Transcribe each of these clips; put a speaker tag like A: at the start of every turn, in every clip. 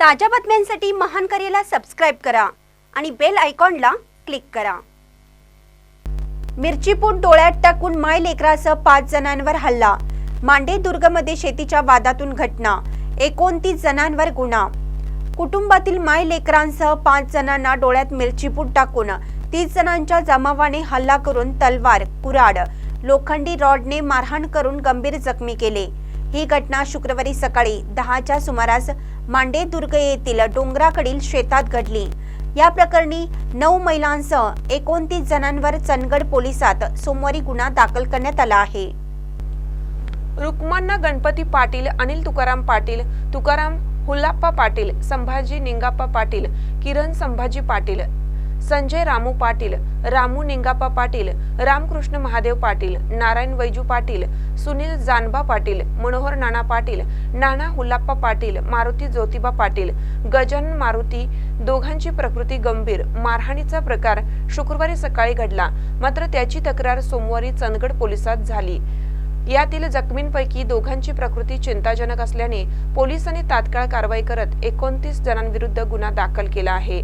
A: ताज्या बातम्यांसाठी महान करेला सबस्क्राईब करा आणि बेल आयकॉनला क्लिक करा. मिरचीपूट डोळ्यात टाकून माय लेकरासह पाच जणांवर हल्ला. मांडे दुर्गमध्ये शेतीच्या वादातून घटना. एकोणतीस जणांवर गुन्हा. कुटुंबातील माय लेकरांसह पाच जणांना डोळ्यात मिरचीपूट टाकून तीस जणांच्या जमावाने हल्ला करून तलवार कुराड. लोखंडी रॉडने मारहाण करून गंभीर जखमी केले. ही घटना शुक्रवारी सकाळी दहाच्या सुमारास मांडेदुर्ग येथील डोंगराकडील शेतात घडली. या प्रकरणी नऊ महिलांसह एकोणतीस जणांवर चंदगड पोलिसात सोमवारी गुन्हा दाखल करण्यात आला आहे.
B: रुक्मांना गणपती पाटील अनिल तुकाराम पाटील तुकाराम हुल्लाप्पा पाटील संभाजी निंगाप्पा पाटील किरण संभाजी पाटील संजय रामू पाटील रामू निंगाप्पा पाटील रामकृष्ण महादेव पाटील नारायण वैजू पाटील सुनील जानबा पाटील मनोहर नाना पाटील नाना हुल्लाप्पा पाटील मारुती ज्योतिबा पाटील गजानन मारुती दोघांची प्रकृती गंभीर मारहाणीचा प्रकार शुक्रवारी सकाळी घडला. मात्र त्याची तक्रार सोमवारी चंदगड पोलिसात झाली. यातील जखमींपैकी दोघांची प्रकृती चिंताजनक असल्याने पोलिसांनी तात्काळ कारवाई करत एकोणतीस जणांविरुद्ध गुन्हा दाखल केला आहे.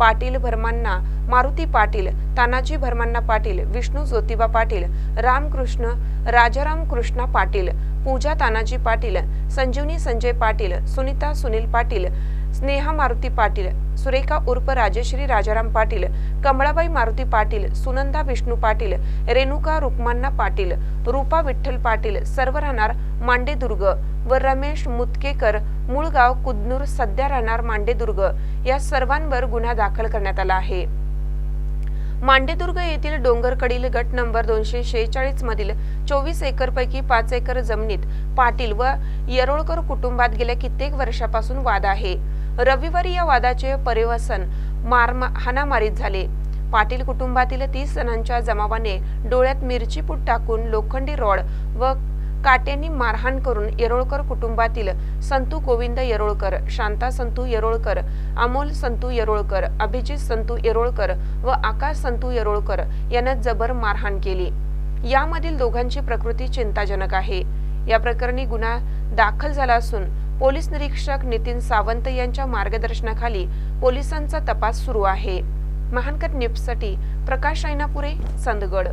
B: पाटील भरमांना मारुती पाटील तानाजी भरमांना पाटील विष्णू ज्योतिबा पाटील रामकृष्ण राजाराम कृष्णा पाटील पूजा तानाजी पाटील संजीवनी संजय पाटील सुनीता सुनील पाटील स्नेहा मारुती पाटील सुरेखा उर्फ राजश्री राजाराम पाटील कमळाबाई मारुती पाटील सुनंदा विष्णू पाटील रेणुका रुक्मांना पाटील रूपा विठ्ठल पाटील सर्व राहणार मांडेदुर्ग व रमेश मुतकेकर मूळगाव कुदनूर सध्या राहणार मांडेदुर्ग. या सर्वांवर गुन्हा दाखल करण्यात आला आहे. मांडेदुर्ग येथील डोंगरकडील गट नंबर दोनशे शेहेचाळीस मधील चोवीस एकर पैकी पाच एकर जमिनीत पाटील व येरोळकर कुटुंबात गेल्या कित्येक वर्षापासून वाद आहे. रविवारी या वादाचे परिवसन मार हाणामारीत झाले. पाटील कुटुंबातील तीस जणांच्या जमावाने डोळ्यात मिरची पूट टाकून लोखंडी रॉड व काट्यांनी मारहाण करून येरोळकर कुटुंबातील संतू गोविंद येरोळकर शांता संतू येरोळकर अमोल संतू येरोळकर अभिजित संतू येरोळकर व आकाश संतू येरोळकर यांना जबर मारहाण केली. यामधील दोघांची प्रकृती चिंताजनक आहे. या प्रकरणी गुन्हा दाखल झाला असून पोलीस निरीक्षक नितीन सावंत यांच्या मार्गदर्शनाखाली पोलिसांचा तपास सुरू आहे. महानकर न्यूजसाठी प्रकाश ऐनापुरे चंदगड.